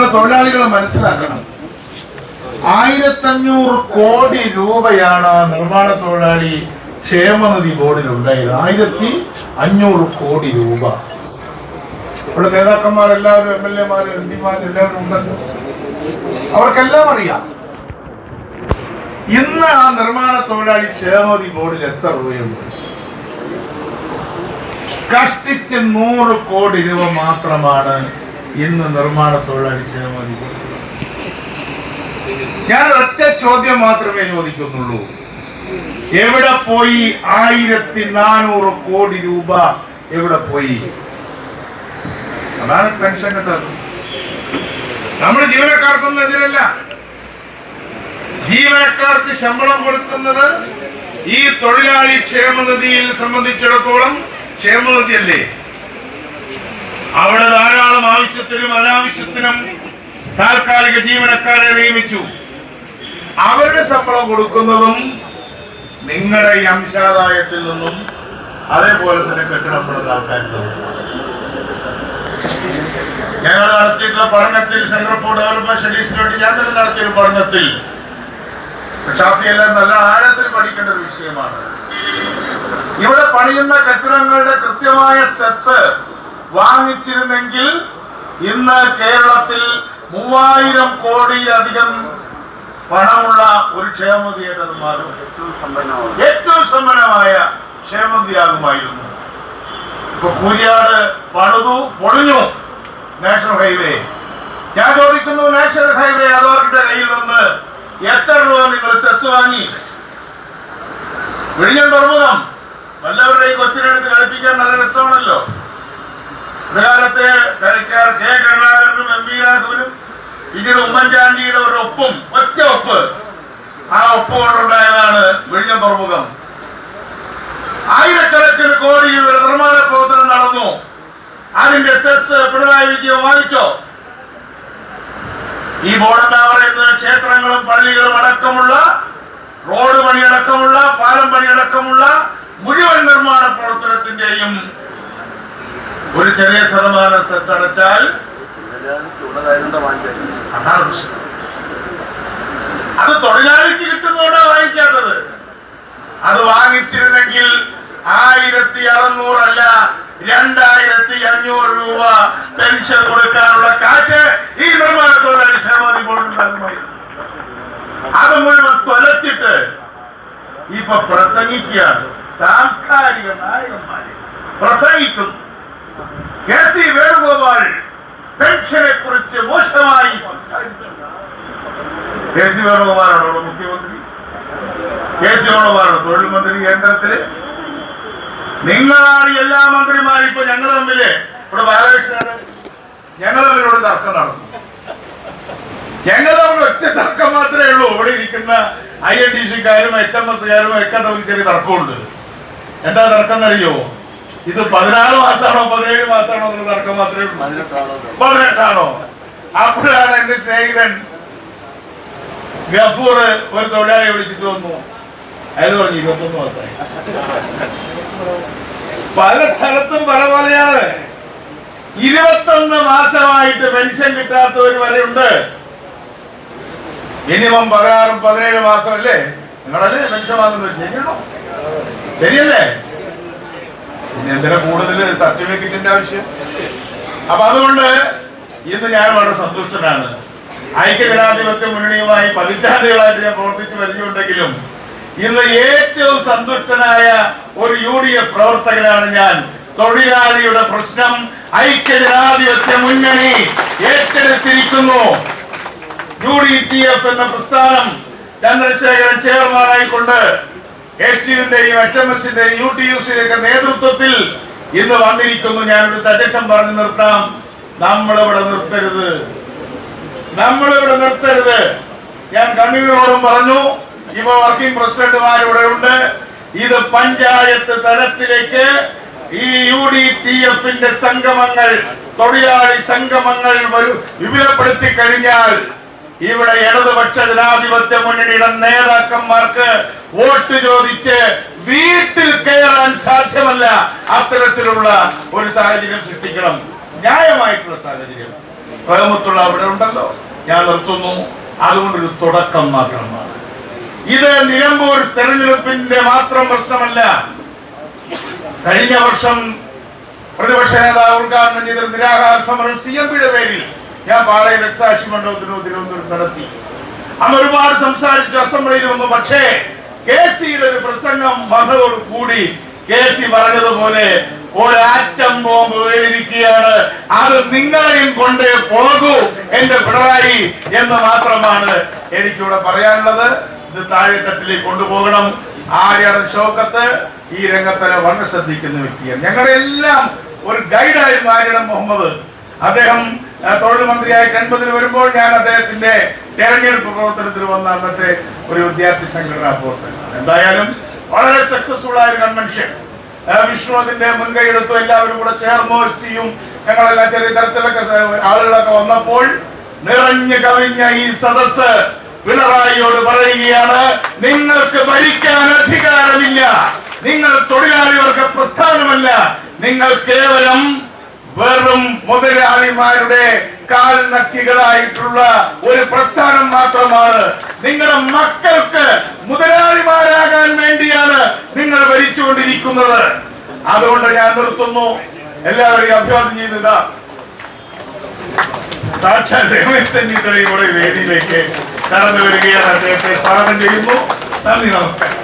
നിങ്ങൾ തൊഴിലാളികൾ മനസ്സിലാക്കണം. ആയിരത്തഞ്ഞൂറ് കോടി രൂപയാണ് നിർമ്മാണ തൊഴിലാളി ക്ഷേമനിധി ബോർഡിൽ ഉണ്ടായത് ആയിരത്തി അഞ്ഞൂറ് കോടി രൂപ. ഇവിടെ നേതാക്കന്മാരെല്ലാവരും എം എൽ എമാരും എം പിമാരും എല്ലാവരും ഉണ്ടല്ലോ. അവർക്കെല്ലാം അറിയാം. ഇന്ന് ആ നിർമ്മാണ തൊഴിലാളി ക്ഷേമനിധി ബോർഡിൽ എത്ര രൂപയുണ്ട്? കഷ്ടിച്ച് നൂറ് കോടി രൂപ മാത്രമാണ് ഇന്ന് നിർമ്മാണ തൊഴിലാളി ക്ഷേമനിധി ബോർഡിൽ ഞാൻ ഒറ്റ ചോദ്യം മാത്രമേ ചോദിക്കുന്നുള്ളൂ. എവിടെ പോയി ആയിരത്തി നാനൂറ് കോടി രൂപ എവിടെ പോയി? അതാണ് പെൻഷൻ കിട്ടുന്നത്. നമ്മൾ ജീവനക്കാർക്കൊന്നും എതിരല്ല. ജീവനക്കാർക്ക് ശമ്പളം കൊടുക്കുന്നത് ഈ തൊഴിലാളി ക്ഷേമനിധിയിൽ സംബന്ധിച്ചിടത്തോളം ക്ഷേമനിധിയല്ലേ? അവിടെ ധാരാളം ആവശ്യത്തിനും അനാവശ്യത്തിനും താൽക്കാലിക ജീവനക്കാരെ നിയമിച്ചു. അവരുടെ ശമ്പളം കൊടുക്കുന്നതും നിങ്ങളുടെ ഈ അംശാദായത്തിൽ നിന്നും അതേപോലെ തന്നെ കെട്ടിടം പണിത ഞങ്ങൾ നടത്തിയിട്ടുള്ള പഠനത്തിൽ സെന്റർ ഫോർ ഡെവലപ്മെന്റ് സ്റ്റഡീസിന് വേണ്ടി ഞാൻ തന്നെ നടത്തിയ ഒരു പഠനത്തിൽ ഷാഫിയെല്ലാം നല്ല ആഴത്തിൽ പഠിക്കേണ്ട ഒരു വിഷയമാണ്. ഇവിടെ പണിയുന്ന കെട്ടിടങ്ങളുടെ കൃത്യമായ സെസ് വാങ്ങിച്ചിരുന്നെങ്കിൽ ഇന്ന് കേരളത്തിൽ മൂവായിരം കോടിയിലധികം പണമുള്ള ഒരു മാറും ഏറ്റവും സമ്പന്നമായ ക്ഷേമനിധിയാകുമായിരുന്നു ഇപ്പൊ കൂരിയാട് പണിതു പൊളിഞ്ഞു നാഷണൽ ഹൈവേ. ഞാൻ ചോദിക്കുന്നു നാഷണൽ ഹൈവേ അതോറിറ്റിയുടെ കയ്യിൽ നിന്ന് എത്ര രൂപ നിങ്ങൾ സെസ് വാങ്ങി? വിഴിഞ്ഞം തുറമുഖം. വല്ലവരുടെയും കൊച്ചിനെടുത്ത് കളിപ്പിക്കാൻ നല്ല രസമാണല്ലോ. ഒരു കാലത്തെ കളിക്കാർ കെ കരുണാകരനും എം വി രാഘവനും പിന്നീട് ഉമ്മൻചാണ്ടിയുടെ ഒരു ഒപ്പും ഒറ്റ ഒപ്പ്. ആ ഒപ്പ് കൊണ്ടുണ്ടായതാണ് വിഴിഞ്ഞം തുറമുഖം. ആയിരക്കണക്കിന് കോടി നിർമ്മാണ പ്രവർത്തനം നടന്നു. അതിന്റെ സെസ് പിണറായി വിജയൻ വാങ്ങിച്ചോ? ഈ ബോർഡ് എന്താ പറയുന്നത്? ക്ഷേത്രങ്ങളും പള്ളികളും അടക്കമുള്ള റോഡ് പണിയടക്കമുള്ള പാലം പണിയടക്കമുള്ള മുഴുവൻ നിർമ്മാണ പ്രവർത്തനത്തിന്റെയും ഒരു ചെറിയ ശതമാനം അടച്ചാൽ അത് തൊഴിലാളിക്ക് കിട്ടുന്നതുകൊണ്ടാണ് വാങ്ങിക്കാത്തത്. അത് വാങ്ങിച്ചിരുന്നെങ്കിൽ ആയിരത്തി അറുന്നൂറല്ല രണ്ടായിരത്തി അഞ്ഞൂറ് രൂപ പെൻഷൻ കൊടുക്കാനുള്ള കാശ് ഈ നിർമ്മാണ തൊഴിലാളി ക്ഷേമനിധി ബോർഡിനുണ്ടാകുമായിരുന്നു അത് മുഴുവൻ തൊലച്ചിട്ട് ഇപ്പൊ പ്രസംഗിക്കുകയാണ്. സാംസ്കാരിക നായകന്മാര് പ്രസംഗിക്കുന്നു കെ സി വേണുഗോപാൽ പെൻഷനെ കുറിച്ച് മോശമായി സംസാരിച്ചു കെ സി വേണുഗോപാലാണോ മുഖ്യമന്ത്രി. കെ സി വേണുഗോപാലാണോ തൊഴിൽ മന്ത്രി കേന്ദ്രത്തിൽ. നിങ്ങളാണ് എല്ലാ മന്ത്രിമാരും ഇപ്പൊ ഞങ്ങൾ തമ്മിൽ. ഇവിടെ ബാലകൃഷ്ണന് ഞങ്ങൾ തമ്മിലൂടെ തർക്കം നടന്നു. ഞങ്ങൾ തമ്മിൽ ഒറ്റ തർക്കം മാത്രമേ ഉള്ളൂ. ഇവിടെ ഇരിക്കുന്ന ഐ എൻ ഡി സിക്കാരും എച്ച് എം എസ്കാരും ഒക്കെ തമ്മിൽ ചെറിയ തർക്കമുണ്ട്. എന്താ തർക്കം എന്നറിയോ? ഇത് പതിനാറ് മാസമാണോ പതിനേഴ് മാസമാണോ എന്നുള്ള തർക്കം മാത്രമേ ഉള്ളൂ. പതിനെട്ടാണോ? അപ്പോഴാണ് എന്റെ സ്നേഹിതൻ ഗഫൂർ ഒരു തൊഴിലാളിയെ വിളിച്ചിട്ട് വന്നു അയാൾ പറഞ്ഞു ഇരുപത്തൊന്ന് മാസമായി പല സ്ഥലത്തും പല പോലെയാണ് ഇരുപത്തൊന്ന് മാസമായിട്ട് പെൻഷൻ കിട്ടാത്തവർ വരെ ഉണ്ട്. മിനിമം പതിനാറും പതിനേഴ് മാസം അല്ലേ നിങ്ങളല്ലേ പെൻഷൻ വാങ്ങുന്നത്? ശരിയാണോ? ശരിയല്ലേ? പിന്നെ എന്തിനാ കൂടുതൽ സർട്ടിഫിക്കറ്റിന്റെ ആവശ്യം? അപ്പൊ അതുകൊണ്ട് ഇന്ന് ഞാൻ വളരെ സന്തുഷ്ടനാണ്. ഐക്യജനാധിപത്യ മുന്നണിയുമായി പതിറ്റാണ്ടുകളായിട്ട് ഞാൻ പ്രവർത്തിച്ചു വരുന്നുണ്ടെങ്കിലും ഇന്ന് ഏറ്റവും സന്തുഷ്ടനായ ഒരു യു ഡി എഫ് പ്രവർത്തകനാണ് ഞാൻ. തൊഴിലാളിയുടെ പ്രശ്നം ഐക്യജനാധിപത്യ മുന്നണി ഏറ്റെടുത്തിരിക്കുന്നു. യു ഡി ടി എഫ് എന്ന പ്രസ്ഥാനം ചന്ദ്രശേഖരൻ ചെയർമാനായിക്കൊണ്ട് എസ് ടിയുടെയും എച്ച് എം എസിന്റെയും യു ടി യു സിയുടെയൊക്കെ നേതൃത്വത്തിൽ ഇന്ന് വന്നിരിക്കുന്നു. ഞാനൊരു സജഷൻ പറഞ്ഞു നിർത്താം. നമ്മളിവിടെ നിർത്തരുത്. നമ്മളിവിടെ നിർത്തരുത്. ഞാൻ കണ്ണീരോടും പറഞ്ഞു ഇപ്പൊ വർക്കിംഗ് പ്രസിഡന്റുമാർ ഇവിടെ ഉണ്ട് ഇത് പഞ്ചായത്ത് തലത്തിലേക്ക് ഈ യു ഡി ടി എഫിന്റെ സംഗമങ്ങൾ തൊഴിലാളി സംഗമങ്ങൾ വിപുലപ്പെടുത്തി കഴിഞ്ഞാൽ ഇവിടെ ഇടതുപക്ഷ ജനാധിപത്യ മുന്നണിയുടെ നേതാക്കന്മാർക്ക് വോട്ട് ചോദിച്ച് വീട്ടിൽ കയറാൻ സാധ്യമല്ല. അത്തരത്തിലുള്ള ഒരു സാഹചര്യം സൃഷ്ടിക്കണം. ന്യായമായിട്ടുള്ള സാഹചര്യം. പ്രേമത്തുള്ള അവിടെ ഉണ്ടല്ലോ. ഞാൻ നിർത്തുന്നു. അതുകൊണ്ടൊരു തുടക്കം മാത്രമാണ് ഇത് നിലമ്പൂർ തെരഞ്ഞെടുപ്പിന്റെ മാത്രം പ്രശ്നമല്ല. കഴിഞ്ഞ വർഷം പ്രതിപക്ഷ നേതാവ് ഉദ്ഘാടനം ചെയ്ത നിരാഹാര സമരം സി എം പിയുടെ പേരിൽ ഞാൻ പാളയം രക്സാക്ഷി മണ്ഡലത്തിനോ തിരുവനന്തപുരം നടത്തി. അന്ന് ഒരുപാട് സംസാരിച്ചു അസംബ്ലിയിൽ വന്നു. പക്ഷേ കെ സിയുടെ ഒരു പ്രസംഗം വന്നതോട് കൂടി കെ സി പറഞ്ഞതുപോലെ ഒരാറ്റം ബോംബ് വേദിക്കുകയാണ് അത് നിങ്ങളെയും കൊണ്ട് പോകൂ എന്റെ പിണറായി എന്ന് മാത്രമാണ് എനിക്കിവിടെ പറയാനുള്ളത്. ഇത് താഴെത്തട്ടിലേക്ക് കൊണ്ടുപോകണം. ആര്യാണ് ശോകത്ത് ഈ രംഗത്തിന് വളരെ ശ്രദ്ധിക്കുന്ന വ്യക്തിയാണ്. ഞങ്ങളുടെ എല്ലാം ഒരു ഗൈഡായിരുന്നു ആര്യടം മുഹമ്മദ്. അദ്ദേഹം തൊഴിൽ മന്ത്രിയായി എൺപതിൽ വരുമ്പോൾ ഞാൻ അദ്ദേഹത്തിന്റെ തെരഞ്ഞെടുപ്പ് പ്രവർത്തനത്തിൽ വന്ന അന്നത്തെ ഒരു വിദ്യാർത്ഥി സംഘടനാ പ്രവർത്തനം എന്തായാലും വളരെ സക്സസ്ഫുൾ ആയ ഒരു കൺവെൻഷൻ വിഷ്ണു അതിന്റെ മുൻകൈ എടുത്തു എല്ലാവരും കൂടെ ചേർന്നോ ചെയ്യും ഞങ്ങളെല്ലാം ചെറിയ തരത്തിലൊക്കെ ആളുകളൊക്കെ വന്നപ്പോൾ നിറഞ്ഞു കവിഞ്ഞ ഈ സദസ് പിണറായിയോട് പറയുകയാണ് നിങ്ങൾക്ക് ഭരിക്കാൻ അധികാരമില്ല. നിങ്ങൾ തൊഴിലാളികൾക്ക് പ്രസ്ഥാനമല്ല. നിങ്ങൾ കേവലം വെറും മുതലാളിമാരുടെ കാൽനക്കികളായിട്ടുള്ള ഒരു പ്രസ്ഥാനം മാത്രമാണ്. നിങ്ങളുടെ മക്കൾക്ക് മുതലാളിമാരാകാൻ വേണ്ടിയാണ് നിങ്ങൾ ഭരിച്ചുകൊണ്ടിരിക്കുന്നത്. അതുകൊണ്ട് ഞാൻ നിർത്തുന്നു. എല്ലാവരെയും അഭിവാദ്യം ചെയ്യുന്നില്ല സാക്ഷാൽ രമേശ് ചെന്നിത്തലയുടെ വേദിയിലേക്ക് കടന്നു വരികയാണ് അദ്ദേഹത്തെ സ്വാഗതം ചെയ്യുന്നു. നന്ദി നമസ്കാരം.